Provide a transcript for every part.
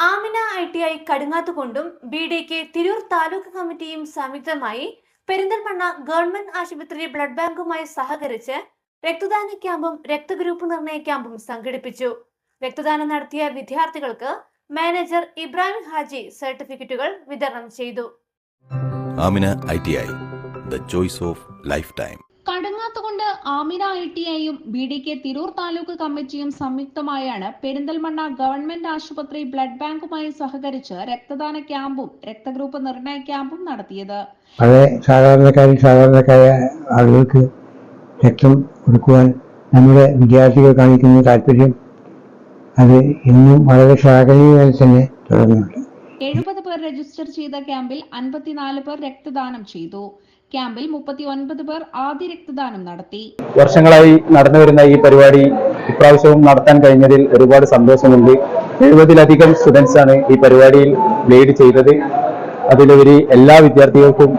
Amina I T I കടുങ്ങാത്തുകൊണ്ടും B D K Tirur taluk കമ്മിറ്റിയും സംയുക്തമായി Perinthalmanna government ആശുപത്രി ബ്ലഡ് ബാങ്കുമായി സഹകരിച്ച് രക്തദാന ക്യാമ്പും രക്തഗ്രൂപ്പ് നിർണയ ക്യാമ്പും സംഘടിപ്പിച്ചു. രക്തദാനം നടത്തിയ വിദ്യാർത്ഥികൾക്ക് മാനേജർ ഇബ്രാഹിം ഹാജി സർട്ടിഫിക്കറ്റുകൾ വിതരണം ചെയ്തു. Amina I T I the choice of life time. Amina I T ഐയും B D K Tirur taluk കമ്മിറ്റിയും സംയുക്തമായാണ് പെരിന്തൽമണ്ണ ഗവൺമെന്റ് ആശുപത്രി ബ്ലഡ് ബാങ്കുമായി സഹകരിച്ച് രക്തദാന ക്യാമ്പും രക്തഗ്രൂപ്പ് നിർണയ ക്യാമ്പും നടത്തിയത്. പഴയ സാധാരണക്കാരിൽ സാധാരണക്കാരായ ആളുകൾക്ക് രക്തം കൊടുക്കുവാൻ നമ്മുടെ വിദ്യാർത്ഥികൾ കാണിക്കുന്ന താല്പര്യം അത് ഇന്നും വളരെ ശ്ലാഘനീയമായി തന്നെ തുടരുന്നുണ്ട്. എഴുപത് പേർ രജിസ്റ്റർ ചെയ്ത ക്യാമ്പിൽ അൻപത്തിനാല് പേർ രക്തദാനം ചെയ്തു. ക്യാമ്പിൽ മുപ്പത്തി ഒൻപത് പേർ ആദ്യ രക്തദാനം നടത്തി. വർഷങ്ങളായി നടന്നു വരുന്ന ഈ പരിപാടി ഇപ്രാവശ്യവും നടത്താൻ കഴിഞ്ഞതിൽ ഒരുപാട് സന്തോഷമുണ്ട്. എഴുപതിലധികം സ്റ്റുഡൻസ് ആണ് ഈ പരിപാടിയിൽ ലീഡ് ചെയ്തത്. അതിലുപരി എല്ലാ വിദ്യാർത്ഥികൾക്കും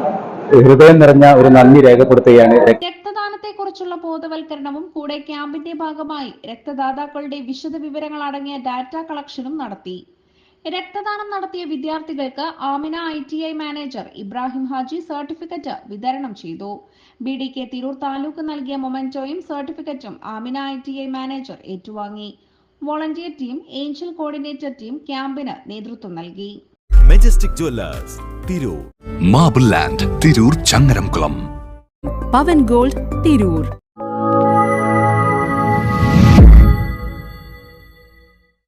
ഹൃദയം നിറഞ്ഞ ഒരു നന്ദി രേഖപ്പെടുത്തുകയാണ്. രക്തദാനത്തെ കുറിച്ചുള്ള ബോധവൽക്കരണവും കൂടെ ക്യാമ്പിന്റെ ഭാഗമായി രക്തദാതാക്കളുടെ വിശദ വിവരങ്ങൾ അടങ്ങിയ ഡാറ്റ കളക്ഷനും നടത്തി. രക്തദാനം നടത്തിയ വിദ്യാർത്ഥികൾക്ക് Amina I T I manager Ibrahim Haji certificate വിതരണം ചെയ്തു. B D K Tirur taluk നൽകിയ മൊമെന്റോയും സർട്ടിഫിക്കറ്റും Amina I T I manager ഏറ്റുവാങ്ങി. Volunteer team angel coordinator team ക്യാമ്പിന് നേതൃത്വം നൽകി. Majestic jewellers Tirur. Marble land Tirur Changaramkulam. Pavan gold Tirur.